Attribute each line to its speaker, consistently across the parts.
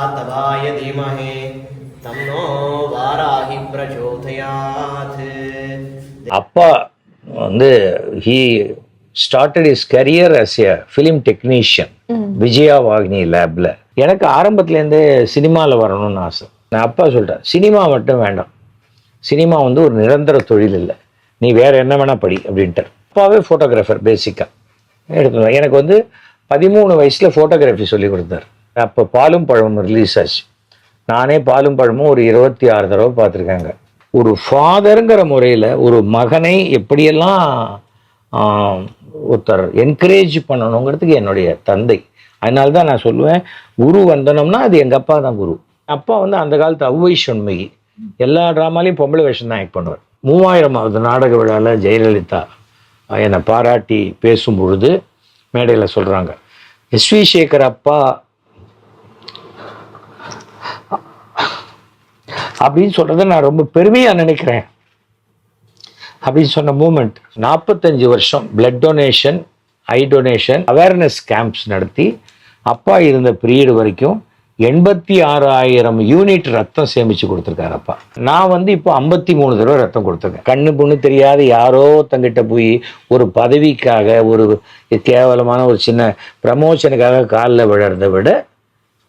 Speaker 1: वक्रतुण्डाय विद्महे महातवाय धीमहि तन्नो वाराहि प्रचोदयात्
Speaker 2: அப்பா வந்து he started his career as a film technician Vijaya Vahini லேப்ல எனக்கு ஆரம்பத்துலேருந்தே சினிமாவில் வரணும்னு ஆசை நான் அப்பா சொல்லிட்டேன் சினிமா மட்டும் வேண்டாம் சினிமா வந்து ஒரு நிரந்தர தொழில் இல்லை நீ வேற என்ன வேணா படி அப்படின்ட்டு அப்பாவே ஃபோட்டோகிராஃபர் பேசிக்காக எடுத்து எனக்கு வந்து பதிமூணு வயசில் ஃபோட்டோகிராஃபி சொல்லி கொடுத்தாரு அப்போ பாலும் பழமும் ரிலீஸ் ஆச்சு. நானே பாலும் பழமும் ஒரு இருபத்தி ஆறு தடவை பார்த்துருக்காங்க. ஒரு ஃபாதருங்கிற முறையில் ஒரு மகனை எப்படியெல்லாம் ஒருத்தர் என்கரேஜ் பண்ணணுங்கிறதுக்கு என்னுடைய தந்தை. அதனால தான் நான் சொல்லுவேன் குரு வந்தனம்னா அது எங்கள் அப்பா தான் குரு. அப்பா வந்து அந்த காலத்து ஔவை சொன்மிகி எல்லா ட்ராமாலையும் பொம்பளை வேஷம் தான் ஆக்ட் பண்ணுவார். மூவாயிரமாவது நாடக விழாவில் ஜெயலலிதா என்னை பாராட்டி பேசும் பொழுது மேடையில் சொல்கிறாங்க எஸ்வி சேகர் அப்பா அப்படின்னு சொல்கிறத நான் ரொம்ப பெருமையாக நினைக்கிறேன். அப்படின்னு சொன்ன மூமெண்ட் நாற்பத்தஞ்சு வருஷம் blood donation eye donation awareness camps நடத்தி அப்பா இருந்த பீரியடு வரைக்கும் எண்பத்தி ஆறாயிரம் யூனிட் ரத்தம் சேமிச்சு கொடுத்துருக்காரு அப்பா. நான் வந்து இப்போ ஐம்பத்தி மூணு தடவை ரத்தம் கொடுத்துருக்கேன். கண்ணு பொண்ணு தெரியாத யாரோ தங்கிட்ட போய் ஒரு பதவிக்காக ஒரு கேவலமான ஒரு சின்ன ப்ரமோஷனுக்காக காலில் விழறதை விட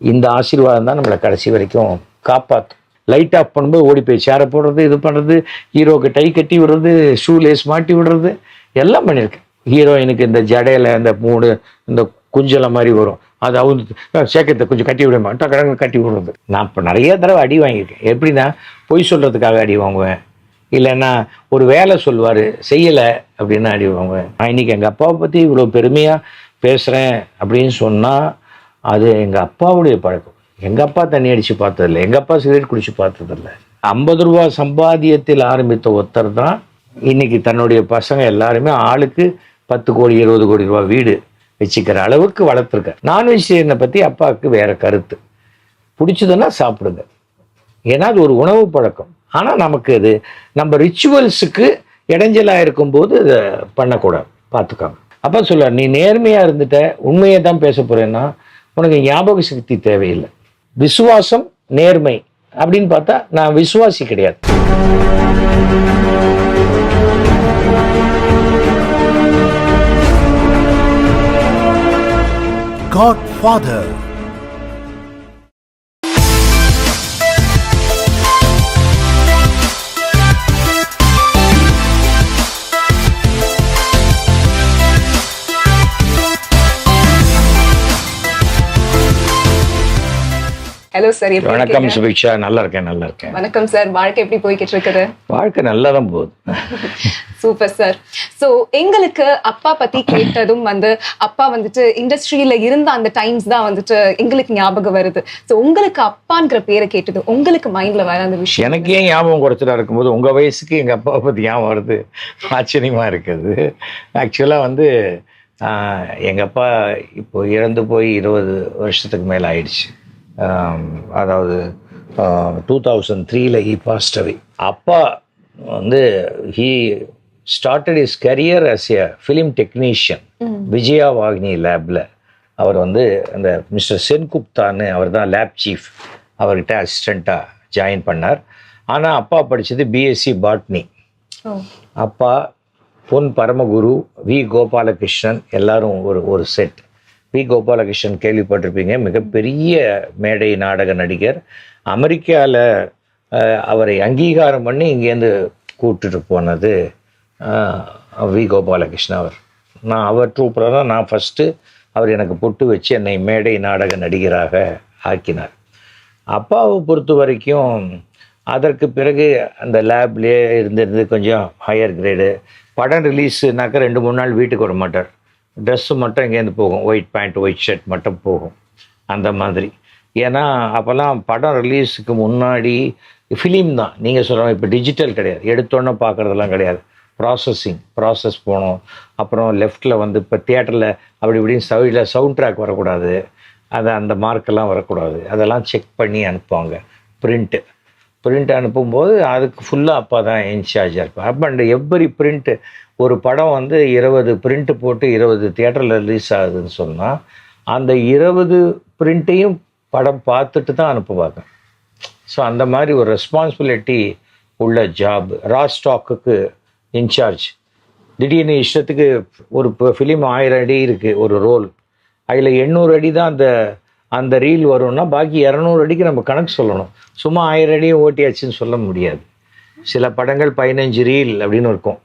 Speaker 2: இந்த ஆசீர்வாதம் தான் நம்மளை கடைசி வரைக்கும் காப்பாற்றும் லைட் ஆஃப் பண்ணும்போது ஓடி போய் சேரை போடுறது இது பண்ணுறது ஹீரோக்கு டை கட்டி விடுறது ஷூ லேஸ் மாட்டி விடுறது எல்லாம் பண்ணியிருக்கேன். ஹீரோயினுக்கு இந்த ஜடையில் இந்த மூணு இந்த குஞ்சலை மாதிரி வரும். அது அவுந்து சேக்கத்தை கொஞ்சம் கட்டி விட மாட்டோம். கடங்க கட்டி விடுறது. நான் இப்போ நிறைய தடவை அடி வாங்கியிருக்கேன். எப்படின்னா பொய் சொல்கிறதுக்காக அடி வாங்குவேன். இல்லைன்னா ஒரு வேலை சொல்லுவார் செய்யலை அப்படின்னு அடி வாங்குவேன். நான் இன்னைக்கு எங்கள் அப்பாவை பற்றி இவ்வளோ பெருமையாக பேசுகிறேன் அப்படின்னு சொன்னால் அது எங்கள் அப்பாவுடைய பழக்கம். எங்கள் அப்பா தண்ணி அடித்து பார்த்ததில்ல? எங்கள் அப்பா சிகரெட் குடித்து பார்த்ததில்ல? ஐம்பது ரூபா சம்பாதியத்தில் ஆரம்பித்த ஒருத்தர் தான் இன்றைக்கி தன்னுடைய பசங்க எல்லாருமே ஆளுக்கு பத்து கோடி இருபது கோடி ரூபா வீடு வச்சுக்கிற அளவுக்கு வளர்த்துருக்க நான்வெஜிடேரியனை பற்றி அப்பாவுக்கு வேறு கருத்து. பிடிச்சதுன்னா சாப்பிடுங்க. ஏன்னா அது ஒரு உணவு பழக்கம். ஆனால் நமக்கு அது நம்ம ரிச்சுவல்ஸுக்கு இடைஞ்சலாக இருக்கும்போது அதை பண்ணக்கூடாது. பார்த்துக்காங்க. அப்போ சொல்ல நீ நேர்மையாக இருந்துட்ட உண்மையை தான் பேச போகிறேன்னா உனக்கு ஞாபக சக்தி தேவையில்லை. விசுவாசம் நேர்மை அப்படின்னு பார்த்தா நான் விசுவாசி கிடையாது.
Speaker 3: காட் ஃபாதர்
Speaker 4: ஹலோ சார்
Speaker 2: வணக்கம்? சுபிக்ஷா. நல்லா இருக்கேன் நல்லா இருக்கேன்.
Speaker 4: வணக்கம் சார் வாழ்க்கை எப்படி போய்கிட்டு இருக்குது
Speaker 2: வாழ்க்கை நல்லா தான் போகுது.
Speaker 4: சூப்பர் சார் சோ எங்களுக்கு அப்பா பத்தி கேட்டதும் வந்து அப்பா வந்துட்டு இண்டஸ்ட்ரியில இருந்த அந்த டைம்ஸ் தான் வந்துட்டு எங்களுக்கு ஞாபகம் வருது. சோ உங்களுக்கு அப்பாங்கிற பேரை கேட்டது உங்களுக்கு மைண்ட்ல வர அந்த விஷயம்
Speaker 2: எனக்கு ஏன் ஞாபகம் குறைச்சலா இருக்கும்போது உங்கள் வயசுக்கு எங்கள் அப்பாவை பற்றி ஞாபகம் வருது? ஆச்சரியமாக இருக்குது. ஆக்சுவலாக வந்து எங்கள் அப்பா இப்போ இறந்து போய் இருபது வருஷத்துக்கு மேலே ஆயிடுச்சு. அதாவது டூ தௌசண்ட் த்ரீல ஈ பாஸ்ட் அவே அப்பா வந்து he started his career as a film technician Vijaya Vahini லேப்ல அவர் வந்து அந்த மிஸ்டர் சென்குப்தான்னு அவர் தான் லேப் சீஃப் அவர்கிட்ட அசிஸ்டண்ட்டாக ஜாயின் பண்ணார். ஆனால் அப்பா படித்தது பிஎஸ்சி பாட்னி அப்பா பொன் பரமகுரு வி. கோபாலகிருஷ்ணன் எல்லாரும் ஒரு ஒரு செட் பி. கோபாலகிருஷ்ணன் கேள்விப்பட்டிருப்பீங்க. மிகப்பெரிய மேடை நாடக நடிகர். அமெரிக்காவில் அவரை அங்கீகாரம் பண்ணி இங்கேருந்து கூப்பிட்டுட்டு போனது வி. கோபாலகிருஷ்ணன் அவர். நான் அவர் ட்ரூப்பில் தான் நான் ஃபஸ்ட்டு அவர் எனக்கு பொட்டு வச்சு என்னை மேடை நாடக நடிகராக ஆக்கினார். அப்பாவை பொறுத்த வரைக்கும் அதற்கு பிறகு அந்த லேப்லேயே இருந்திருந்து கொஞ்சம் ஹையர் கிரேடு படம் ரிலீஸ்னாக்கா ரெண்டு மூணு நாள் வீட்டுக்கு வர மாட்டார் ட்ரெஸ்ஸு மட்டும் இங்கேருந்து போகும். ஒயிட் பேண்ட் ஒயிட் ஷர்ட் மட்டும் போகும். அந்த மாதிரி. ஏன்னா அப்போல்லாம் படம் ரிலீஸுக்கு முன்னாடி ஃபிலிம் தான். நீங்கள் சொல்கிறோம் இப்போ டிஜிட்டல் கிடையாது. எடுத்தோன்னே பார்க்குறதெல்லாம் கிடையாது. ப்ராசஸிங் ப்ராசஸ் போகணும். அப்புறம் லெஃப்ட்டில் வந்து இப்போ தியேட்டரில் அப்படி இப்படின்னு சைடில் சவுண்ட் ட்ராக் வரக்கூடாது. அது அந்த மார்க்கெல்லாம் வரக்கூடாது. அதெல்லாம் செக் பண்ணி அனுப்புவாங்க. பிரிண்ட்டு பிரிண்ட் அனுப்பும்போது அதுக்கு ஃபுல்லாக அப்பா தான் இன்சார்ஜாக இருப்பார் அப்போ அந்த எவ்வரி பிரிண்ட்டு ஒரு படம் வந்து இருபது பிரிண்ட்டு போட்டு இருபது தியேட்டரில் ரிலீஸ் ஆகுதுன்னு சொன்னால் அந்த இருபது பிரிண்ட்டையும் படம் பார்த்துட்டு தான் அனுப்புவாங்க. ஸோ அந்த மாதிரி ஒரு ரெஸ்பான்சிபிலிட்டி உள்ள ஜாப் ரா ஸ்டாக்குக்கு இன்சார்ஜ் திடீர்னு இஷ்டத்துக்கு ஒரு ஃபிலிம் ஆயிரம் அடி இருக்குது ஒரு ரோல் அதில் எண்ணூறு அடி தான் அந்த அந்த ரீல் வரும்னா பாக்கி இரநூறு அடிக்கு நம்ம கணக்கு சொல்லணும். சும்மா ஆயிரம் அடியும் ஓட்டியாச்சுன்னு சொல்ல முடியாது. சில படங்கள் பதினஞ்சு ரீல் அப்படின்னு இருக்கும்.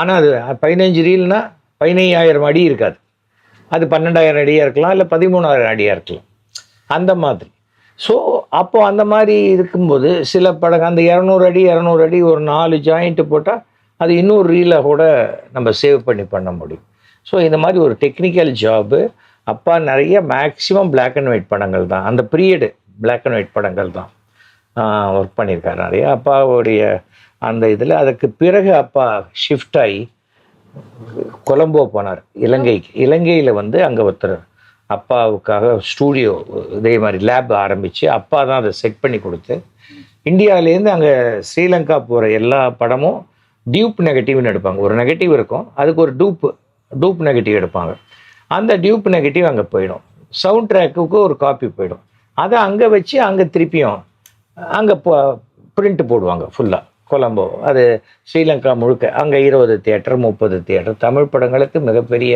Speaker 2: ஆனால் அது பதினஞ்சு ரீல்னா பதினையாயிரம் அடி இருக்காது. அது பன்னெண்டாயிரம் அடியாக இருக்கலாம் இல்லை பதிமூணாயிரம் அடியாக இருக்கலாம். அந்த மாதிரி. ஸோ அப்போது அந்த மாதிரி இருக்கும்போது சில படங்கள் அந்த இரநூறு அடி இரநூறு அடி ஒரு நாலு ஜாயிண்ட்டு போட்டால் அது இன்னொரு ரீலை கூட நம்ம சேவ் பண்ணி பண்ண முடியும். ஸோ இந்த மாதிரி ஒரு டெக்னிக்கல் ஜாபு அப்பா நிறைய மேக்ஸிமம் பிளாக் அண்ட் ஒயிட் படங்கள் தான். அந்த பீரியடு பிளாக் அண்ட் ஒயிட் படங்கள் தான் ஒர்க் பண்ணியிருக்காரு நிறைய. அப்பாவுடைய அந்த இதில் அதுக்கு பிறகு அப்பா ஷிஃப்ட் ஆகி கொலம்போ போனார். இலங்கைக்கு. இலங்கையில் வந்து அங்கே ஒருத்தர் அப்பாவுக்காக ஸ்டூடியோ இதே மாதிரி லேப் ஆரம்பித்து அப்பா தான் அதை செட் பண்ணி கொடுத்து இந்தியாவிலேருந்து அங்கே ஸ்ரீலங்கா போகிற எல்லா படமும் டியூப் நெகட்டிவ்னு எடுப்பாங்க. ஒரு நெகட்டிவ் இருக்கும். அதுக்கு ஒரு டூப் டூப் நெகட்டிவ் எடுப்பாங்க. அந்த டியூப் நெகட்டிவ் அங்கே போயிடும். சவுண்ட் ட்ராக்குக்கு ஒரு காப்பி போயிடும். அதை அங்கே வச்சு அங்கே திருப்பியும் அங்கே போ பிரிண்ட் போடுவாங்க ஃபுல்லாக கொலம்போ. அது ஸ்ரீலங்கா முழுக்க. அங்கே இருபது தியேட்டர் முப்பது தியேட்டர். தமிழ் படங்களுக்கு மிகப்பெரிய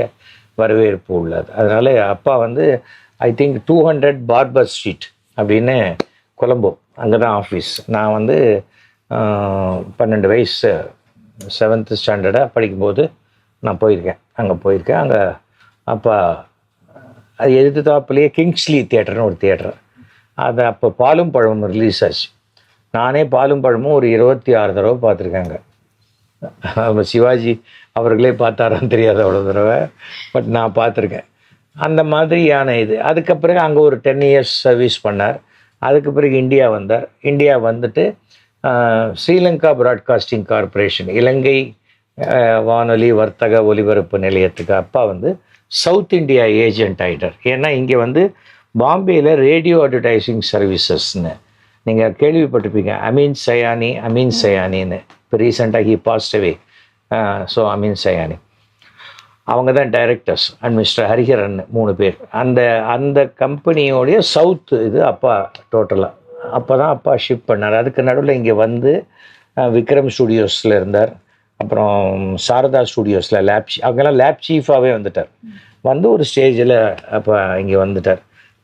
Speaker 2: வரவேற்பு உள்ளது. அதனால் அப்பா வந்து I think two hundred Barber street அப்படின்னு கொலம்போ. அங்கே தான் ஆஃபீஸ் நான் வந்து பன்னெண்டு வயசு செவன்த்து ஸ்டாண்டர்டாக படிக்கும்போது நான் போயிருக்கேன். அங்கே போயிருக்கேன். அங்கே அப்பா அது எதிர்த்தாப்புலேயே கிங்ஸ்லி தியேட்டர்னு ஒரு தியேட்டர் அது அப்போ பாலும் பழமும் ரிலீஸ் ஆச்சு. நானே பாலும் பழமும் ஒரு இருபத்தி ஆறு தடவை பார்த்துருக்காங்க. நம்ம சிவாஜி அவர்களே பார்த்தாரான்னு தெரியாது அவ்வளோ தடவை பட் நான் பார்த்துருக்கேன். அந்த மாதிரியான இது. அதுக்கு பிறகு அங்கே ஒரு டென் இயர்ஸ் சர்வீஸ் பண்ணார். அதுக்கு பிறகு இந்தியா வந்தார். இந்தியா வந்துட்டு ஸ்ரீலங்கா பிராட்காஸ்டிங் கார்ப்பரேஷன் இலங்கை வானொலி வர்த்தக ஒலிபரப்பு நிலையத்துக்கு அப்பா வந்து சவுத் இந்தியா ஏஜென்ட் ஆகிட்டார் ஏன்னா இங்கே வந்து பாம்பேயில் ரேடியோ அட்வர்டைசிங் சர்வீசஸ்னு நீங்கள் கேள்விப்பட்டிருப்பீங்க அமீன் சயானி அமீன் சயானின்னு. இப்போ ரீசெண்டாக ஹி பாசிட்டிவே ஸோ அமீன் சயானி. அவங்க தான் டைரக்டர்ஸ் அண்ட் மிஸ்டர் ஹரிஹரன் மூணு பேர். அந்த அந்த கம்பெனியோடைய சவுத் இது அப்பா டோட்டலாக அப்போ தான் அப்பா ஷிப் பண்ணார். அதுக்கு நடுவில் இங்கே வந்து விக்ரம் ஸ்டூடியோஸில் இருந்தார். அப்புறம் சாரதா ஸ்டூடியோஸில் லேப் அங்கெல்லாம் லேப் சீஃபாகவே வந்துட்டார். வந்து ஒரு ஸ்டேஜில் அப்போ இங்கே வந்துட்டார்.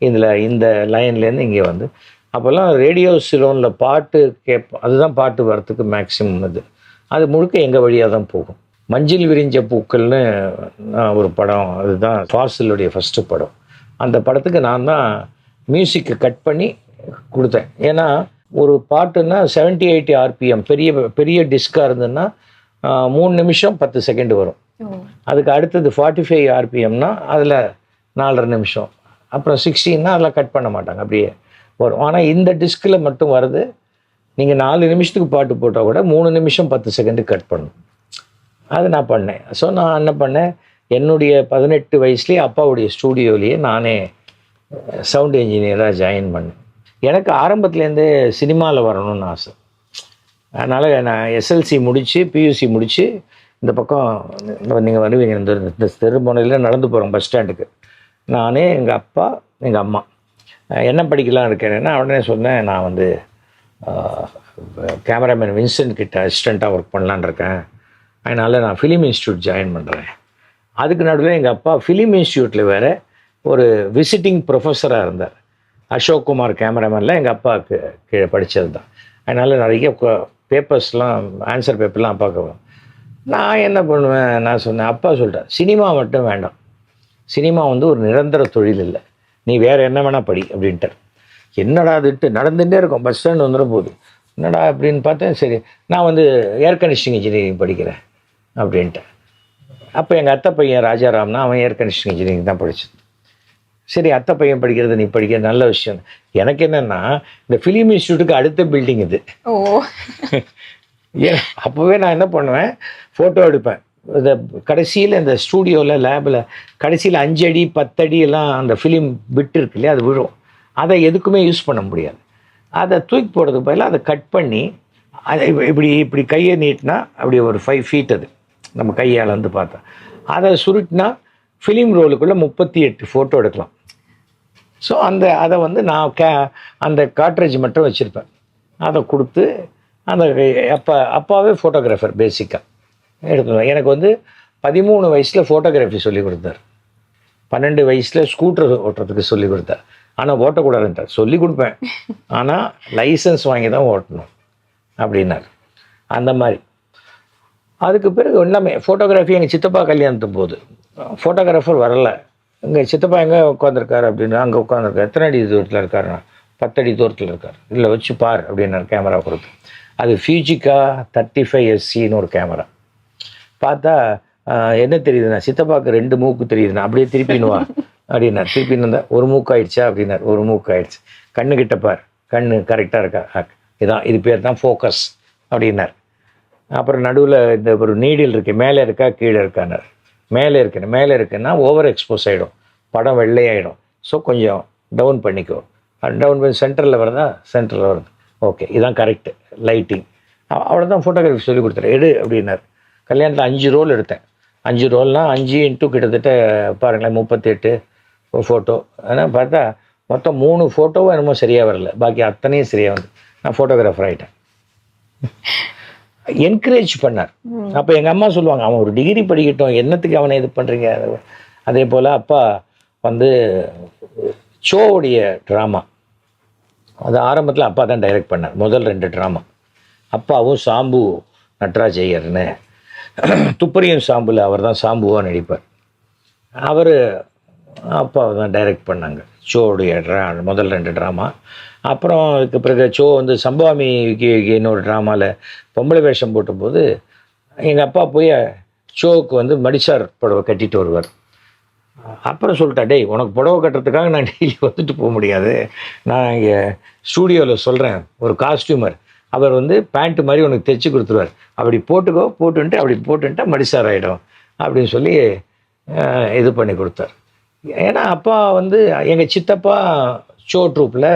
Speaker 2: இதில் இந்த லைன்லேருந்து இங்கே வந்து அப்போல்லாம் ரேடியோ சிலோனில் பாட்டு கேட்போம் அதுதான் பாட்டு வரத்துக்கு மேக்ஸிமம் இது அது முழுக்க எங்கள் வழியாக தான் போகும். மஞ்சள் விரிஞ்ச பூக்கள்னு ஒரு படம். அதுதான் ஃபாசிலுடைய ஃபஸ்ட்டு படம். அந்த படத்துக்கு நான் தான் மியூசிக்கை கட் பண்ணி கொடுத்தேன். ஏன்னா ஒரு பாட்டுன்னா 70 எயிட்டி ஆர்பிஎம் பெரிய பெரிய டிஸ்காக இருந்ததுன்னா மூணு நிமிஷம் பத்து செகண்ட் வரும். அதுக்கு அடுத்தது ஃபார்ட்டி ஃபைவ் ஆர்பிஎம்னா அதில் நாலரை நிமிஷம். அப்புறம் சிக்ஸ்டீன்னா அதில் கட் பண்ண மாட்டாங்க. அப்படியே வரும். ஆனால் இந்த டிஸ்கில் மட்டும் வருது நீங்கள் நாலு நிமிஷத்துக்கு பாட்டு போட்டால் கூட மூணு நிமிஷம் பத்து செகண்டு கட் பண்ணணும் அது நான் பண்ணேன். ஸோ நான் என்ன பண்ணேன்? என்னுடைய பதினெட்டு வயசுலேயே அப்பாவுடைய ஸ்டூடியோலேயே நானே சவுண்ட் இன்ஜினியராக ஜாயின் பண்ணேன். எனக்கு ஆரம்பத்துலேருந்தே சினிமாவில் வரணும்னு ஆசை. அதனால் நான் எஸ்எல்சி முடித்து பியூசி முடித்து இந்த பக்கம் நீங்கள் வருவீங்க இந்த இந்த தெருமுனையில் நடந்து போகிறோம் பஸ் ஸ்டாண்டுக்கு நானே எங்கள் அப்பா எங்கள் அம்மா. என்ன படிக்கலாம் இருக்கிறேன்னா உடனே சொன்னேன் நான் வந்து கேமராமேன் வின்சென்ட் கிட்ட அசிஸ்டண்ட்டாக ஒர்க் பண்ணலான்னு இருக்கேன். அதனால் நான் ஃபிலிம் இன்ஸ்டியூட் ஜாயின் பண்ணுறேன் அதுக்கு நடுவில் எங்கள் அப்பா ஃபிலிம் இன்ஸ்டியூட்டில் வேறு ஒரு விசிட்டிங் ப்ரொஃபஸராக இருந்தார். அசோக் குமார் கேமராமேனில் எங்கள் அப்பாவுக்கு கீழே படித்தது தான் அதனால் நிறைய பேப்பர்ஸ்லாம் ஆன்சர் பேப்பர்லாம் அப்பாவுக்கு நான் என்ன பண்ணுவேன் நான் சொன்னேன் அப்பா சொல்லிட்டேன் சினிமா மட்டும் வேண்டாம். சினிமா வந்து ஒரு நிரந்தர தொழில் இல்லை. நீ வேறு என்ன வேணால் படி அப்படின்ட்டார். என்னடா அதுட்டு நடந்துகிட்டே இருக்கும். பஸ் ஸ்டாண்ட் வந்துட போகுது. என்னடா அப்படின்னு பார்த்தேன். சரி நான் வந்து ஏர் கண்டிஷனிங் இன்ஜினியரிங் படிக்கிறேன் அப்படின்ட்டேன் அப்போ எங்கள் அத்தை பையன் ராஜாராம்னா அவன் ஏர் கண்டிஷனிங் இன்ஜினியரிங் தான் படிச்சது. சரி அத்தை பையன் படிக்கிறது நீ படிக்கிற நல்ல விஷயம். எனக்கு என்னென்னா இந்த ஃபிலிம் இன்ஸ்டியூட்டுக்கு அடுத்த பில்டிங் இது.
Speaker 4: ஓ.
Speaker 2: ஏன் அப்போவே நான் என்ன பண்ணுவேன்? ஃபோட்டோ எடுப்பேன். இந்த கடைசியில் இந்த ஸ்டூடியோவில் லேபில் கடைசியில் அஞ்சு அடி பத்தடி எல்லாம் அந்த ஃபிலிம் விட்டு இருக்கு இல்லையா? அது விழும். அதை எதுக்குமே யூஸ் பண்ண முடியாது. அதை தூக்கி போடுறதுக்கு பதிலாக அதை கட் பண்ணி அதை இப்படி இப்படி கையை நீட்டினா அப்படி ஒரு ஃபைவ் ஃபீட் அது. நம்ம கையால் வந்து பார்த்தா. அதை சுருட்டினா ஃபிலிம் ரோலுக்குள்ளே முப்பத்தி எட்டு ஃபோட்டோ எடுக்கலாம். ஸோ அந்த அதை வந்து நான் கே அந்த காட்ரேஜ் மட்டும் வச்சுருப்பேன். அதை கொடுத்து அந்த அப்பா அப்பாவே ஃபோட்டோகிராஃபர் பேசிக்காக எடுக்கணும் எனக்கு வந்து பதிமூணு வயசில் ஃபோட்டோகிராஃபி சொல்லிக் கொடுத்தார். பன்னெண்டு வயசில் ஸ்கூட்டர் ஓட்டுறதுக்கு சொல்லிக் கொடுத்தார். ஆனால் ஓட்டக்கூடாதுன்ட்டார். சொல்லி கொடுப்பேன். ஆனால் லைசன்ஸ் வாங்கி தான் ஓட்டணும் அப்படின்னார். அந்த மாதிரி. அதுக்கு பிறகு எல்லாமே ஃபோட்டோகிராஃபி எங்கள் சித்தப்பா கல்யாணத்து போது. ஃபோட்டோகிராஃபர் வரல. எங்கள் சித்தப்பா எங்கே உட்காந்துருக்காரு அப்படின்னு அங்கே உட்காந்துருக்காரு எத்தனை அடி தூரத்தில் இருக்காருண்ணா பத்தடி தூரத்தில் இருக்கார். இல்லை வச்சு பார் அப்படின்னாரு கேமரா கொடுத்து. அது ஃபியூஜிக்கா தேர்ட்டி ஃபைவ் எஸ்சின்னு ஒரு கேமரா பார்த்தா என்ன தெரியுதுண்ணா? சித்தப்பாக்கு ரெண்டு மூக்கு தெரியுதுண்ணா. அப்படியே திருப்பினுவா அப்படின்னார். திருப்பின்னு ஒரு மூக்கு ஆயிடுச்சா அப்படின்னார். ஒரு மூக்கு ஆயிடுச்சு கண்ணு கிட்ட பார். கண்ணு கரெக்டாக இருக்கா? இதான் இது பேர் தான் ஃபோக்கஸ் அப்படின்னார். அப்புறம் நடுவில் இந்த ஒரு நீடில் இருக்கு மேலே இருக்கா? கீழே இருக்கானார். மேலே இருக்குன்னு மேலே இருக்குன்னா ஓவர் எக்ஸ்போஸ் ஆகிடும் படம் வெள்ளையாயிடும். ஸோ கொஞ்சம் டவுன் பண்ணிக்கோ. டவுன் பண்ணி சென்டரில் வருதா? சென்டரில் வருது. ஓகே இதான் கரெக்டு லைட்டிங் அவ்வளோதான் ஃபோட்டோகிராஃபி சொல்லி கொடுத்தாரு எடு அப்படின்னார். கல்யாணத்தில் அஞ்சு ரோல் எடுத்தேன். அஞ்சு ரோல்னால் அஞ்சு இன்ட்டு கிட்டத்தட்ட பாருங்களேன் முப்பத்தெட்டு ஃபோட்டோ ஆனால் பார்த்தா மொத்தம் மூணு ஃபோட்டோவும் என்னமோ சரியாக வரல. பாக்கி அத்தனையும் சரியாக வந்து. நான் ஃபோட்டோகிராஃபர் ஆகிட்டேன் என்கரேஜ் பண்ணார். அப்போ எங்கள் அம்மா சொல்லுவாங்க அவன் ஒரு டிகிரி படிக்கட்டும். என்னத்துக்கு அவனை இது பண்ணுறீங்க அதே போல் அப்பா வந்து ஷோவுடைய ட்ராமா அது ஆரம்பத்தில் அப்பா தான் டைரக்ட் பண்ணார். முதல் ரெண்டு ட்ராமா அப்பாவும் சாம்பு நட்ராஜ் ஐயர்னு. துப்பறியும் சாம்பில் அவர் தான் சாம்புவாக நடிப்பார். அவர் அப்பாவை தான் டைரக்ட் பண்ணாங்க. ஷோவுடைய ட்ரா முதல் ரெண்டு ட்ராமா அப்புறம் அதுக்கு பிறகு ஷோ வந்து சம்பாமி இன்னொரு ட்ராமாவில் பொம்பளை வேஷம் போட்டபோது எங்கள் அப்பா போய் ஷோவுக்கு வந்து மடிசார் புடவை கட்டிட்டு வருவார். அப்புறம் சொல்லிட்டா டேய் உனக்கு புடவை கட்டுறதுக்காக நான் டெய்லி வந்துட்டு போக முடியாது. நான் இங்கே ஸ்டூடியோவில் சொல்கிறேன் ஒரு காஸ்டியூமர் அவர் வந்து பேண்ட் மாதிரி உனக்கு தைச்சி கொடுத்துருவார். அப்படி போட்டுக்கோ போட்டுன்ட்டு அப்படி போட்டுன்ட்டா மடிசார் ஆகிடும் அப்படின்னு சொல்லி இது பண்ணி கொடுத்தார். ஏன்னா அப்பா வந்து எங்கள் சித்தப்பா ஷோ ட்ரூப்பில்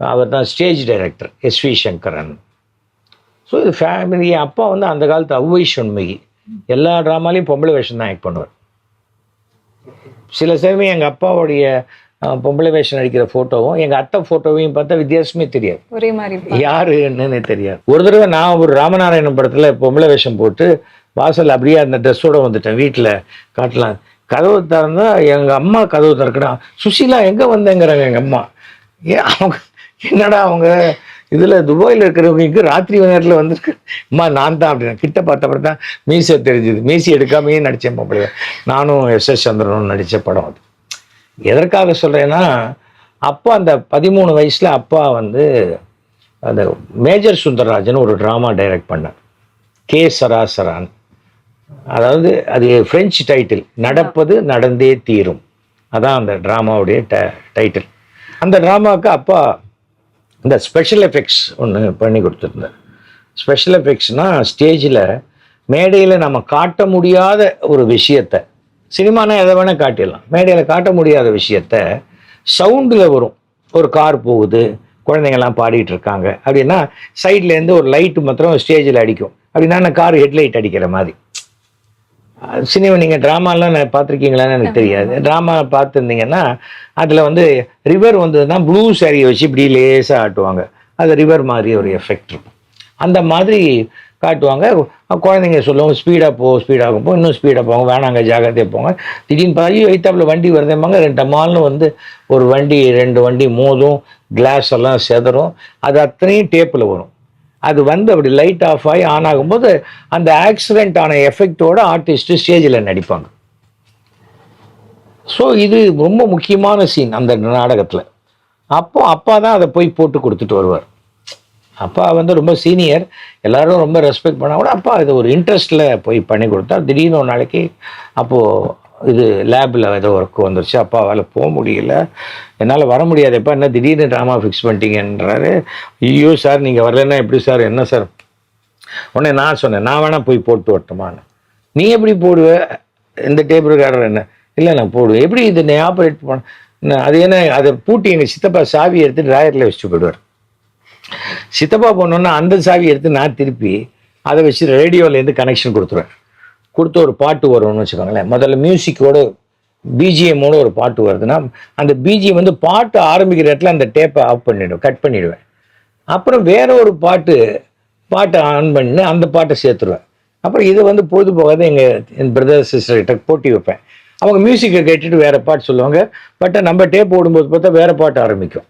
Speaker 2: அவர் தான் stage director S V Sankaran so இது ஃபேமிலி அப்பா வந்து அந்த காலத்து அவ்வை சொன்மகி எல்லா ட்ராமாலையும் பொம்பளை வேஷம் தான் ஆக்ட் பண்ணுவார். சில சமயம் எங்கள் அப்பாவுடைய பொம்பளை வேஷம் நடிக்கிற ஃபோட்டோவும் எங்கள் அத்தை ஃபோட்டோவையும் பார்த்தா வித்தியாசமே தெரியாது.
Speaker 4: ஒரே மாதிரி
Speaker 2: யாரு என்னன்னு தெரியாது. ஒரு தடவை நான் ஒரு ராமநாராயணன் படத்துல பொம்பளை வேஷம் போட்டு வாசல் அப்படியே அந்த ட்ரெஸ்ஸோட வந்துட்டேன் வீட்டில் காட்டலாம். கதவு திறந்தா எங்க அம்மா கதவு திறக்கணும். சுசீலா எங்க வந்தேங்கிறாங்க எங்க அம்மா. ஏன் அவங்க என்னடா அவங்க இதுல துபாயில் இருக்கிறவங்க இங்க ராத்திரி நேரத்தில் வந்திருக்கு. அம்மா நான் தான் அப்படின்னா கிட்ட பார்த்தப்பறம் தான் மீசை தெரிஞ்சுது. மீசி எடுக்காமையே நடித்தேன் பொம்பளை. நானும் எஸ் எஸ் சந்திரனும் நடித்த படம் அது. எதற்காக சொல்கிறேன்னா அப்பா அந்த பதிமூணு வயசில் அப்பா வந்து அந்த மேஜர் சுந்தரராஜன் ஒரு ட்ராமா டைரக்ட் பண்ணார். கே சராசரான். அதாவது அது ஃப்ரெஞ்சு டைட்டில் நடப்பது நடந்தே தீரும். அதான் அந்த ட்ராமாவுடைய ட டைட்டில் அந்த ட்ராமாவுக்கு அப்பா இந்த ஸ்பெஷல் எஃபெக்ட்ஸ் ஒன்று பண்ணி கொடுத்துருந்தார். ஸ்பெஷல் எஃபெக்ட்ஸ்னால் ஸ்டேஜில் மேடையில் நம்ம காட்ட முடியாத ஒரு விஷயத்தை சினிமானா எதை வேணால் காட்டிடலாம். மேடையில் காட்ட முடியாத விஷயத்த சவுண்டில் வரும். ஒரு கார் போகுது குழந்தைங்கள்லாம் பாடிட்டு இருக்காங்க. அப்படின்னா சைட்லேருந்து ஒரு லைட்டு மாத்திரம் ஸ்டேஜில் அடிக்கும். அப்படின்னா கார் ஹெட்லைட் அடிக்கிற மாதிரி. சினிமா நீங்கள் ட்ராமாலாம் நான் பார்த்துருக்கீங்களான்னு எனக்கு தெரியாது. ட்ராமா பார்த்துருந்தீங்கன்னா அதில் வந்து ரிவர் வந்ததுன்னா ப்ளூ சாரியை வச்சு இப்படி லேசாக ஆட்டுவாங்க. அது ரிவர் மாதிரி ஒரு எஃபெக்ட் இருக்கும். அந்த மாதிரி காட்டுவாங்க. குழந்தைங்க சொல்லுவாங்க ஸ்பீடாக போ ஸ்பீடாக போ இன்னும் ஸ்பீடாக போங்க வேணாங்க ஜாகிரதையாக போங்க. திடீர்னு பாதி வைத்தாப்புல வண்டி வருதேம்பாங்க ரெண்டு மாலும் வந்து ஒரு வண்டி ரெண்டு வண்டி மோதும் கிளாஸ் எல்லாம் செதறும் அது அத்தனையும் டேப்பில் வரும். அது வந்து அப்படி லைட் ஆஃப் ஆகி ஆன் ஆகும்போது அந்த ஆக்சிடென்ட் ஆன எஃபெக்டோட ஆர்டிஸ்ட்டு ஸ்டேஜில் நடிப்பாங்க. ஸோ இது ரொம்ப முக்கியமான சீன் அந்த நாடகத்தில். அப்போ அப்பா தான் அதை போய் போட்டு கொடுத்துட்டு வருவார். அப்பா வந்து ரொம்ப சீனியர். எல்லாரும் ரொம்ப ரெஸ்பெக்ட் பண்ணால் கூட அப்பா இது ஒரு இன்ட்ரெஸ்ட்டில் போய் பண்ணி கொடுத்தா திடீர்னு ஒரு நாளைக்கு அப்போது இது லேபில் ஏதோ ஒர்க் வந்துருச்சு. அப்பாவால் போக முடியல. என்னால் வர முடியாது எப்போ என்ன திடீர்னு ட்ராமா ஃபிக்ஸ் பண்ணிட்டீங்கன்றாரு. ஐயோ சார் நீங்கள் வரலன்னா எப்படி சார் என்ன சார் உடனே நான் சொன்னேன் நான் வேணால் போய் போட்டு வரட்டுமான்னு. நீ எப்படி போடுவ? இந்த டேபிள் கார்டர் என்ன? இல்லை நான் போடுவேன். எப்படி இது ஆப்ரேட் பண்ண? அது என்ன அதை பூட்டி எங்கள் சித்தப்பா சாவி எடுத்து ட்ராயரில் வச்சுட்டு போயிடுவார். சித்தப்பா போனோன்னா அந்த சாவி எடுத்து நான் திருப்பி அதை வச்சு ரேடியோலேருந்து கனெக்ஷன் கொடுத்துருவேன். கொடுத்து ஒரு பாட்டு வரும்னு வச்சுக்கோங்களேன். முதல்ல மியூசிக்கோடு பிஜிஎம்மோட ஒரு பாட்டு வருதுன்னா அந்த பிஜிஎம் வந்து பாட்டு ஆரம்பிக்கிற இடத்துல அந்த டேப்பை ஆஃப் பண்ணிவிடுவேன் கட் பண்ணிவிடுவேன் அப்புறம் வேற ஒரு பாட்டு பாட்டை ஆன் பண்ணி அந்த பாட்டை சேர்த்துருவேன். அப்புறம் இதை வந்து பொழுதுபோகாத எங்கள் என் பிரதர் சிஸ்டர்கிட்ட போட்டி வைப்பேன். அவங்க மியூசிக்கை கேட்டுட்டு வேறு பாட்டு சொல்லுவாங்க. பட் நம்ம டேப் ஓடும்போது பார்த்தா வேறு பாட்டு ஆரம்பிக்கும்.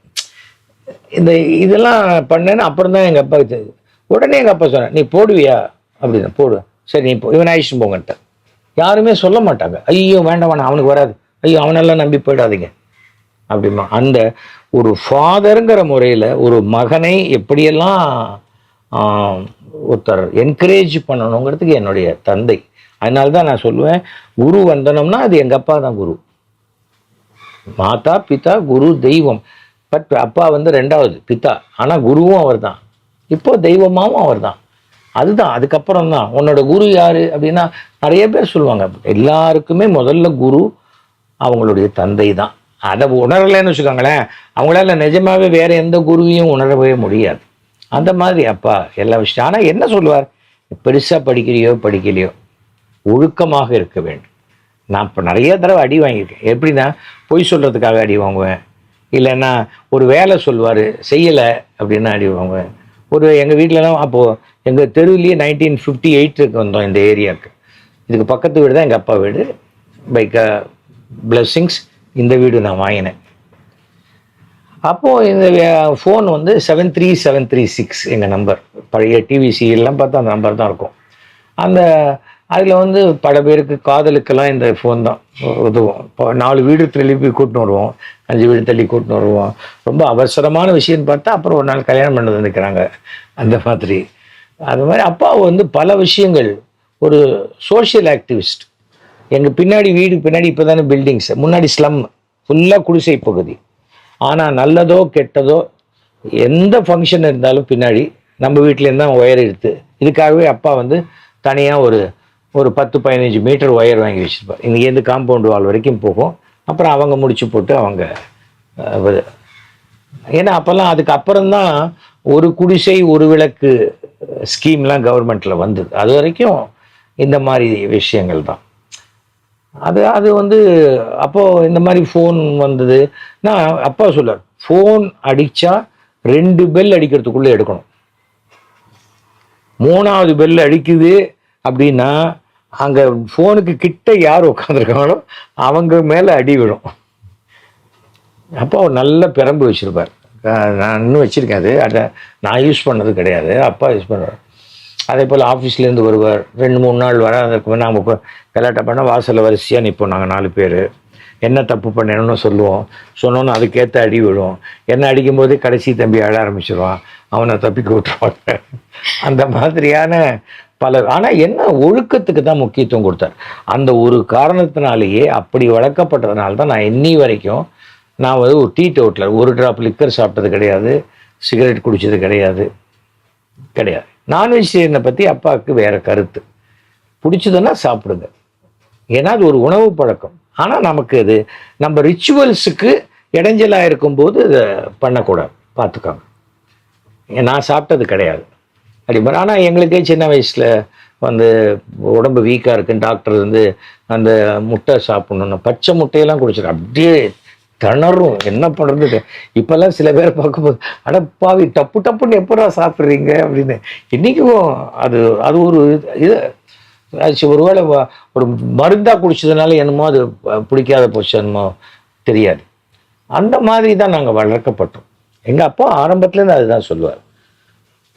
Speaker 2: இந்த இதெல்லாம் பண்ணேன்னு அப்புறம் தான் எங்கள் அப்பாவுக்கு தெரியுது உடனே எங்கள் அப்பா சொன்னேன் நீ போடுவியா? அப்படின்னு போடுவேன் சரி நீ போ. இவன் ஆயிடுச்சு போங்கன்ட்ட. யாருமே சொல்ல மாட்டாங்க. ஐயோ வேண்டாம் வேணாம் அவனுக்கு வராது. ஐயோ அவனெல்லாம் நம்பி போயிடாதீங்க. அப்படிமா அந்த ஒரு ஃபாதருங்கிற முறையில் ஒரு மகனை எப்படியெல்லாம் ஆஹ், ஒருத்தர் என்கரேஜ் பண்ணணுங்கிறதுக்கு என்னுடைய தந்தை. அதனால தான் நான் சொல்லுவேன் குரு வந்தனம்னா அது எங்கள் அப்பா தான் குரு. மாதா பிதா குரு தெய்வம். பட் அப்பா வந்து ரெண்டாவது பித்தா ஆனால் குருவும் அவர் தான் இப்போ தெய்வமாவும் அவர் தான் அதுதான் அதுக்கப்புறம் தான் உன்னோட குரு யாரு அப்படின்னா நிறைய பேர் சொல்லுவாங்க. எல்லாருக்குமே முதல்ல குரு அவங்களுடைய தந்தை தான் அதை உணரலைன்னு வச்சுக்கோங்களேன். அவங்களால நிஜமாவே வேற எந்த குருவையும் உணரவே முடியாது. அந்த மாதிரி அப்பா எல்லா விஷயம். ஆனால் என்ன சொல்லுவார்? பெருசாக படிக்கிறியோ படிக்கலையோ? ஒழுக்கமாக இருக்க வேண்டும். நான் இப்போ நிறைய தடவை அடி வாங்கியிருக்கேன். எப்படின்னா பொய் சொல்கிறதுக்காக அடி வாங்குவேன். இல்லைன்னா ஒரு வேலை சொல்லுவார் செய்யலை அப்படின்னா அடி ஒரு எங்கள் வீட்டிலலாம் அப்போது எங்கள் தெருவிலேயே நைன்டீன் ஃபிஃப்டி எயிட்டுக்கு வந்தோம் இந்த ஏரியாவுக்கு. இதுக்கு பக்கத்து வீடு தான் எங்கள் அப்பா வீடு. பை க பிளஸ்ஸிங்ஸ் இந்த வீடு நான் வாங்கினேன். அப்போது இந்த ஃபோன் வந்து seven three seven three six எங்கள் நம்பர் பழைய டிவி எல்லாம் பார்த்தா அந்த நம்பர் தான் இருக்கும். அந்த அதில் வந்து பல பேருக்கு காதலுக்கெல்லாம் இந்த ஃபோன் தான். உதவும். இப்போ நாலு வீடு திருப்பி கூட்டின்னு வருவோம். அஞ்சு வீடு தள்ளி கூட்டின்னு வருவோம். ரொம்ப அவசரமான விஷயம்னு பார்த்தா அப்புறம் ஒரு நாள் கல்யாணம் பண்ண நிற்கிறாங்க அந்த மாதிரி. அது மாதிரி அப்பா வந்து பல விஷயங்கள். ஒரு சோஷியல் ஆக்டிவிஸ்ட் எங்கள் பின்னாடி வீடு பின்னாடி இப்போ தானே பில்டிங்ஸ் முன்னாடி ஸ்லம் ஃபுல்லாக குடிசை பகுதி. ஆனால் நல்லதோ கெட்டதோ எந்த ஃபங்க்ஷன் இருந்தாலும் பின்னாடி நம்ம வீட்டிலேருந்து தான் ஒயர் எடுத்து இதுக்காகவே அப்பா வந்து தனியாக ஒரு ஒரு பத்து பதினஞ்சு மீட்டர் ஒயர் வாங்கி வச்சுருப்பார். இங்கேருந்து காம்பவுண்ட் வால் வரைக்கும் போகும். அப்புறம் அவங்க முடிச்சு போட்டு அவங்க ஏன்னா அப்போல்லாம் அதுக்கு அப்புறம்தான் ஒரு குடிசை ஒரு விளக்கு ஸ்கீம்லாம் கவர்மெண்ட்டில் வந்தது. அது வரைக்கும் இந்த மாதிரி விஷயங்கள் தான். அது அது வந்து அப்போது இந்த மாதிரி ஃபோன் வந்தது. நான் அப்பா சொல்லார் ஃபோன் அடித்தா ரெண்டு பெல் அடிக்கிறதுக்குள்ளே எடுக்கணும். மூணாவது பெல் அடிக்குது அப்படின்னா அங்க ஃபோனுக்கு கிட்ட யார் உட்காந்துருக்காங்களோ அவங்க மேல அடி விழும். அப்பா அவர் நல்ல பெரம்பு வச்சிருப்பார். நான் இன்னும் வச்சிருக்கேன் அது. அதை நான் யூஸ் பண்ணது கிடையாது. அப்பா யூஸ் பண்ணுவார். அதே போல் ஆஃபீஸ்லேருந்து வருவார். ரெண்டு மூணு நாள் வர அதுக்கு நாம் இப்போ கலாட்டா பண்ணால் வாசலில் வரிசையாக நிற்போம் நாங்கள் நாலு பேர். என்ன தப்பு பண்ணணும்னு சொல்லுவோம். சொன்னோன்னு அதுக்கேற்ற அடி விழும். என்ன அடிக்கும்போதே கடைசி தம்பி அழ ஆரம்பிச்சிருவான். அவனை தப்பிக்க விட்டுருவாங்க. அந்த மாதிரியான பல ஆனால் என்ன ஒழுக்கத்துக்கு தான் முக்கியத்துவம் கொடுத்தார். அந்த ஒரு காரணத்தினாலேயே அப்படி வளர்க்கப்பட்டதுனால தான் நான் இன்னி வரைக்கும் நான் வந்து ஒரு டீ டவுட்டில் ஒரு ட்ராப் லிக்கர் சாப்பிட்டது கிடையாது சிகரெட் குடித்தது கிடையாது கிடையாது. நான்வெஜிடேரியனை பற்றி அப்பாவுக்கு வேறு கருத்து. பிடிச்சதுன்னா சாப்பிடுங்க. ஏன்னா அது ஒரு உணவு பழக்கம். ஆனால் நமக்கு அது நம்ம ரிச்சுவல்ஸுக்கு இடைஞ்சலாக இருக்கும்போது அதை பண்ணக்கூடாது. பார்த்துக்கோங்க. நான் சாப்பிட்டது கிடையாது. அப்படி ஆனால் எங்களுக்கே சின்ன வயசில் வந்து உடம்பு வீக்காக இருக்குன்னு டாக்டர் வந்து அந்த முட்டை சாப்பிட்ணுன்னு பச்சை முட்டையெல்லாம் குடிச்சிருக்கேன் அப்படியே திணறும். என்ன பண்ணுறது இப்போல்லாம் சில பேர் பார்க்கும்போது அட பாவி டப்பு டப்புன்னு எப்படா சாப்பிட்றீங்க அப்படின்னு. இன்றைக்கும் அது அது ஒரு இது. ஆச்சு ஒருவேளை ஒரு மருந்தாக குடிச்சதுனால என்னமோ அது பிடிக்காத போச்சு என்னமோ தெரியாது. அந்த மாதிரி தான் நாங்கள் வளர்க்கப்பட்டோம். எங்கள் அப்பா ஆரம்பத்துலேருந்து அதுதான் சொல்லுவார்.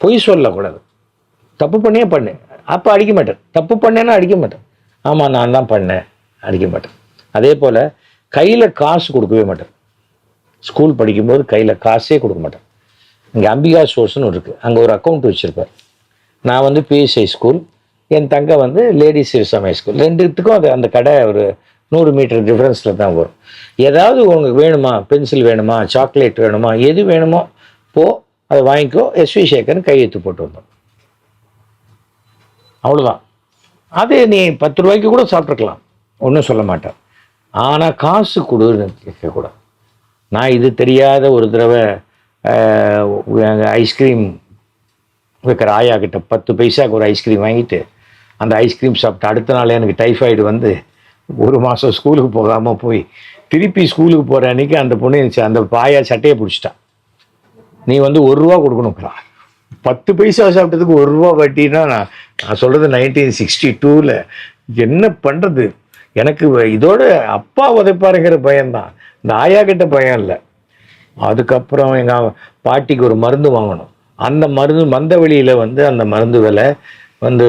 Speaker 2: பொய் சொல்லக்கூடாது. தப்பு பண்ணியே பண்ணு. அப்போ அடிக்க மாட்டேன். தப்பு பண்ணேன்னா அடிக்க மாட்டேன். ஆமாம் நான் தான் பண்ணேன். அடிக்க மாட்டேன். அதே போல் கையில் காசு கொடுக்கவே மாட்டேன். ஸ்கூல் படிக்கும்போது கையில் காசே கொடுக்க மாட்டேன். இங்கே அம்பிகா ஸ்டோர்ஸ்னு இருக்குது அங்கே ஒரு அக்கௌண்ட் வச்சுருப்பார். நான் வந்து பிஎஸ்ஐ ஸ்கூல் என் தங்க வந்து லேடிஸ் சிவசாமி ஸ்கூல் ரெண்டுத்துக்கும் அது அந்த கடை ஒரு நூறு மீட்டர் டிஃப்ரென்ஸில் தான் வரும். ஏதாவது உங்களுக்கு வேணுமா? பென்சில் வேணுமா? சாக்லேட் வேணுமா? எது வேணுமோ போ. அதை வாங்கிக்கோ எஸ்வி சேகர்னு கையெழுத்து போட்டு வந்தோம் அவ்வளோதான் அது நீ பத்து ரூபாய்க்கு கூட சாப்பிட்ருக்கலாம் ஒன்றும் சொல்ல மாட்டேன். ஆனால் காசு கொடுன்னு கேட்கக்கூடாது நான் இது தெரியாத ஒரு தடவை ஐஸ்கிரீம் வைக்கிற ஆயா கிட்ட பத்து பைசாக்கு ஒரு ஐஸ்கிரீம் வாங்கிட்டு அந்த ஐஸ்கிரீம் சாப்பிட்டு அடுத்த நாள் எனக்கு டைஃபாய்டு வந்து ஒரு மாதம் ஸ்கூலுக்கு போகாமல் போய் திருப்பி ஸ்கூலுக்கு போகிற அன்னைக்கு அந்த பொண்ணு அந்த பாயா சட்டையை பிடிச்சிட்டான். நீ வந்து ஒரு ரூபா கொடுக்கணுங்கிறான் பத்து பைசா சாப்பிட்டதுக்கு ஒரு ரூபா வட்டின்னா நான் நான் சொல்கிறது நைன்டீன் சிக்ஸ்டி டூவில் என்ன பண்ணுறது எனக்கு வ- இதோட அப்பா உதைப்பாருங்கிற பயம்தான். இந்த ஆயா கிட்ட பயம் இல்லை. அதுக்கப்புறம் எங்கள் பாட்டிக்கு ஒரு மருந்து வாங்கணும். அந்த மருந்து மந்த வெளியில் வந்து அந்த மருந்து விலை வந்து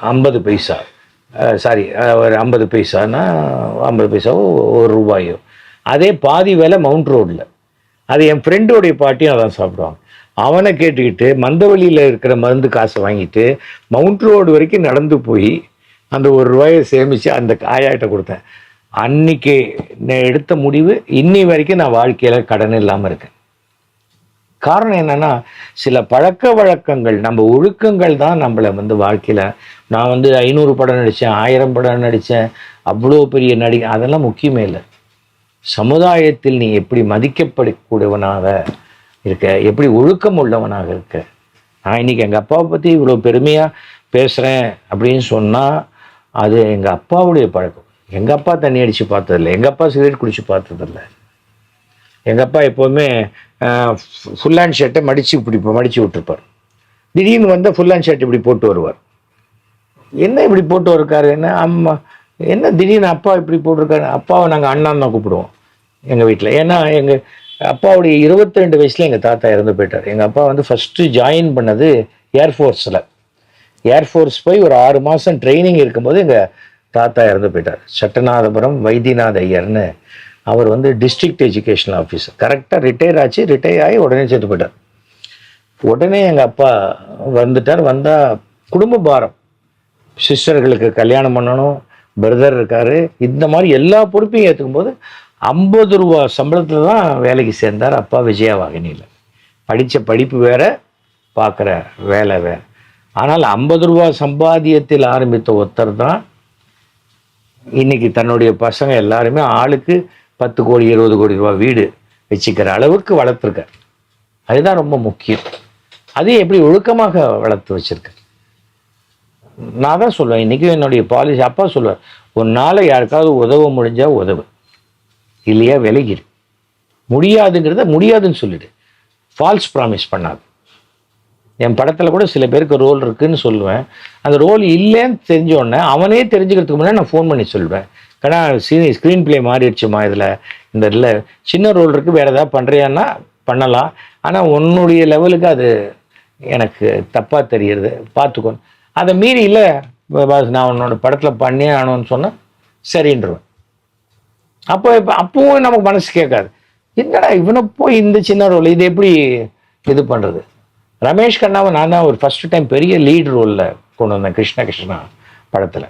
Speaker 2: ஐம்பது பைசா. சாரி ஒரு ஐம்பது பைசானா ஐம்பது பைசாவோ ஒரு ரூபாயோ. அதே பாதி விலை மவுண்ட் ரோடில். அது என் ஃப்ரெண்டோடைய பாட்டியும் அதான் சாப்பிடுவாங்க. அவனை கேட்டுக்கிட்டு மந்தவெளியில் இருக்கிற மருந்து காசை வாங்கிட்டு மவுண்ட் ரோடு வரைக்கும் நடந்து போய் அந்த ஒரு ரூபாயை சேமித்து அந்த காயாட்ட கொடுத்தேன். அன்னைக்கு நான் எடுத்த முடிவு இன்னி வரைக்கும் நான் வாழ்க்கையில் கடன் இல்லாமல் இருக்கேன். காரணம் என்னென்னா சில பழக்க வழக்கங்கள் நம்ம ஒழுக்கங்கள் தான் நம்மளை வந்து வாழ்க்கையில் நான் வந்து ஐநூறு படம் நடித்தேன் ஆயிரம் படம் நடித்தேன் அவ்வளோ பெரிய நடி அதெல்லாம் முக்கியமே இல்லை. சமுதாயத்தில் நீ எப்படி மதிக்கப்படக்கூடியவனாக இருக்க? எப்படி ஒழுக்கம் உள்ளவனாக இருக்க? நான் இன்னைக்கு எங்கள் அப்பாவை பற்றி இவ்வளோ பெருமையாக பேசுகிறேன் அப்படின்னு சொன்னால் அது எங்கள் அப்பாவுடைய பழக்கம். எங்கள் அப்பா தண்ணி அடித்து பார்த்ததில்ல. எங்கள் அப்பா சிகரெட் குடித்து பார்த்ததில்ல. எங்கள் அப்பா எப்போவுமே ஃபுல் ஹேண்ட் ஷர்ட்டை மடித்து இப்படி மடித்து விட்டுருப்பார். திடீர்னு வந்தால் ஃபுல் ஹேண்ட் ஷர்ட் இப்படி போட்டு வருவார். என்ன இப்படி போட்டு வருக்காருன்னு என்ன அம்மா என்ன திடீர்னு அப்பா இப்படி போட்டிருக்காரு? அப்பாவை நாங்கள் அண்ணான்னு தான் கூப்பிடுவோம் எங்கள் வீட்டில் ஏன்னா எங்கள் அப்பாவுடைய 22 ரெண்டு வயசில் எங்கள் தாத்தா இறந்து போயிட்டார். எங்கள் அப்பா வந்து ஃபஸ்ட்டு ஜாயின் பண்ணது ஏர்ஃபோர்ஸில் ஏர்ஃபோர்ஸ் போய் ஒரு ஆறு மாதம் ட்ரைனிங் இருக்கும்போது எங்கள் தாத்தா இறந்து போயிட்டார். சட்டநாதபுரம் வைத்தியநாத ஐயர்னு அவர் வந்து டிஸ்ட்ரிக்ட் எஜுகேஷனல் ஆஃபீஸர் கரெக்டாக ரிட்டையர் ஆச்சு. ரிட்டையர் ஆகி உடனே செத்து போயிட்டார். உடனே எங்கள் அப்பா வந்துட்டார். வந்தால் குடும்ப பாரம். சிஸ்டர்களுக்கு கல்யாணம் பண்ணணும். பிரதர் இருக்காரு. இந்த மாதிரி எல்லா பொறுப்பையும் ஏற்றுக்கும் போது ஐம்பது ரூபா சம்பளத்தில் தான் வேலைக்கு சேர்ந்தார் அப்பா விஜயவாகினியில். படித்த படிப்பு வேற பார்க்குற வேலை வேற ஆனால் ஐம்பது ரூபா சம்பாத்தியத்தில் ஆரம்பித்த ஒருத்தர் தான் இன்னைக்கு தன்னுடைய பசங்க எல்லாருமே ஆளுக்கு பத்து கோடி இருபது கோடி ரூபா வீடு வச்சுக்கிற அளவுக்கு வளர்த்துருக்கார். அதுதான் ரொம்ப முக்கியம். அதையும் எப்படி ஒழுக்கமாக வளர்த்து வச்சுருக்கேன் நான் தான் சொல்லுவேன். இன்றைக்கும் என்னுடைய பாலிசி அப்பா சொல்லுவார் ஒரு நாளை யாருக்காவது உதவ முடிஞ்சால் உதவு. இல்லையா விலகிடு முடியாதுங்கிறத முடியாதுன்னு சொல்லிடு. ஃபால்ஸ் ப்ராமிஸ் பண்ணாது. என் படத்தில் கூட சில பேருக்கு ரோல் இருக்குதுன்னு சொல்லுவேன். அந்த ரோல் இல்லைன்னு தெரிஞ்சோடனே அவனே தெரிஞ்சுக்கிறதுக்கு முன்னாடி நான் ஃபோன் பண்ணி சொல்லுவேன். ஏன்னா சீனி ஸ்க்ரீன் பிளே மாறிடுச்சுமா இதில்? இந்த இதில் சின்ன ரோல் இருக்குது வேறு ஏதாவது பண்ணுறியான்னா பண்ணலாம். ஆனால் உன்னுடைய லெவலுக்கு அது எனக்கு தப்பாக தெரியுது. பார்த்துக்கோ. அதை மீறி இல்லை பாஸ் நான் உன்னோட படத்தில் பண்ணியே ஆனோன்னு சொன்னால் சரின்றுவேன். அப்போ இப்போ அப்பவும் நமக்கு மனசு கேட்காது. என்னடா இவனை போய் இந்த சின்ன ரோல் இது எப்படி இது பண்ணுறது ரமேஷ் கண்ணாவை நான் தான் ஒரு ஃபஸ்ட்டு டைம் பெரிய லீட் ரோலில் கொண்டு வந்தேன் கிருஷ்ண கிருஷ்ணா படத்தில்.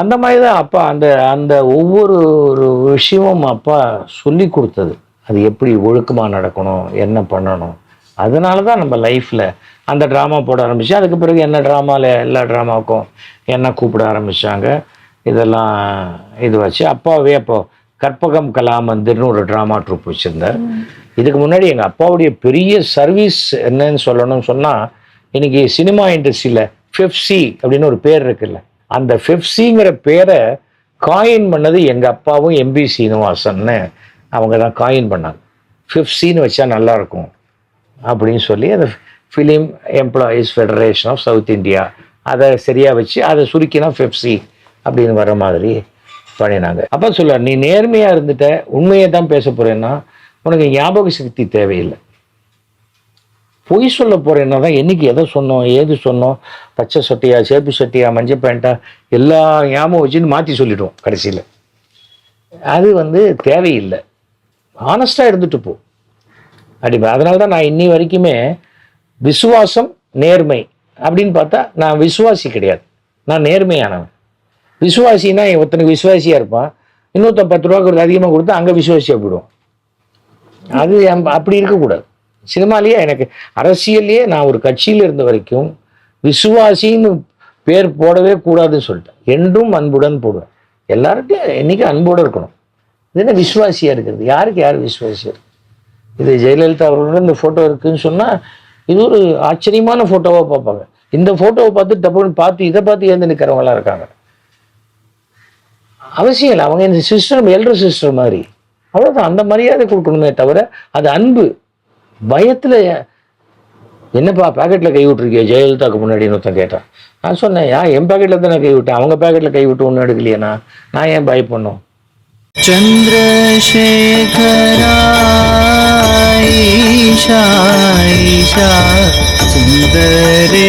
Speaker 2: அந்த மாதிரி தான் அப்பா அந்த அந்த ஒவ்வொரு ஒரு விஷயமும் அப்பா சொல்லி கொடுத்தது. அது எப்படி ஒழுக்கமாக நடக்கணும் என்ன பண்ணணும் அதனால தான் நம்ம லைஃப்பில் அந்த ட்ராமா போட ஆரம்பிச்சு அதுக்கு பிறகு என்ன ட்ராமாவில் எல்லா ட்ராமாவுக்கும் என்ன கூப்பிட ஆரம்பிச்சாங்க இதெல்லாம் இது வச்சு அப்பாவே அப்போ கற்பகம் கலாமந்திர்னு ஒரு ட்ராமா ட்ரூப் வச்சுருந்தார். இதுக்கு முன்னாடி எங்கள் அப்பாவுடைய பெரிய சர்வீஸ் என்னன்னு சொல்லணும்னு சொன்னால் இன்னைக்கு சினிமா இண்டஸ்ட்ரியில் ஃபெஃப்சி அப்படின்னு ஒரு பேர் இருக்குல்ல அந்த ஃபெஃப்சிங்கிற பேரை காயின் பண்ணது எங்கள் அப்பாவும் எம்பி சீனிவாசன்னு அவங்க தான் காயின் பண்ணாங்க ஃபிஃப்சின்னு வச்சா நல்லா இருக்கும் அப்படின்னு சொல்லி அந்த film employees federation of south India அதை சரியாக வச்சு அதை சுருக்கினா ஃபெப்சி அப்படின்னு வர மாதிரி பண்ணினாங்க. அப்போ சொல்ல நீ நேர்மையாக இருந்துட்ட உண்மையை தான் பேச போகிறேன்னா உனக்கு ஞாபக சக்தி தேவையில்லை. பொய் சொல்ல போகிறேன்னா தான் என்னைக்கு எதை சொன்னோம் ஏது சொன்னோம் பச்சை சட்டையா சேப்பு சட்டையா மஞ்சள் பேண்ட்டா எல்லா ஞாபகம் வச்சுன்னு மாற்றி சொல்லிடுவோம் கடைசியில். அது வந்து தேவையில்லை. ஆனஸ்டாக இருந்துட்டு போ. அப்படி அதனால தான் நான் இன்னி வரைக்குமே விசுவாசம் நேர்மை அப்படின்னு பார்த்தா நான் விசுவாசி கிடையாது. நான் நேர்மையானவன். விசுவாசின்னா ஒருத்தனுக்கு விசுவாசியாக இருப்பான். இன்னொருத்தன் பத்து ரூபா கொடுத்து அதிகமாக கொடுத்தா அங்கே விசுவாசியாக போயிடுவோம் அது அப்படி இருக்கக்கூடாது. சினிமாலேயே எனக்கு அரசியல்லையே நான் ஒரு கட்சியில் இருந்த வரைக்கும் விசுவாசின்னு பேர் போடவே கூடாதுன்னு சொல்லிட்டேன். என்றும் அன்புடன் போடுவேன். எல்லார்ட்டையும் என்றைக்கும் அன்போடு இருக்கணும். இது என்ன விசுவாசியாக இருக்கிறது? யாருக்கு யார் விசுவாசியாக இருக்கு? இது ஜெயலலிதா அவர்களோட இந்த ஃபோட்டோ இருக்குதுன்னு சொன்னால் இது ஒரு ஆச்சரியமான ஃபோட்டோவாக பார்ப்பாங்க இந்த ஃபோட்டோவை பார்த்து டப்புன்னு பார்த்து இதை பார்த்து ஏந்து நிற்கிறவங்களாம் இருக்காங்க அவசியம் இல்லை அவங்க இந்த சிஸ்டர் எல்டர் சிஸ்டர் மாதிரி அவ்வளோதான் அந்த மரியாதை கொடுக்கணுமே தவிர அது அன்பு பயத்தில் என்னப்பா பேக்கெட்டில் கை விட்டுருக்கிய ஜெயலலிதாவுக்கு முன்னாடி ஒருத்தன் கேட்டான் நான் சொன்னேன் யா என் பேக்கெட்டில் தானே கை விட்டேன் அவங்க பேக்கெட்டில் கை விட்டு ஒன்றும் எடுக்கலையேண்ணா நான் ஏன் பயப்படணும்
Speaker 5: चन्द्रशेखरा ईशा ईशा सुन्दरेश्वरा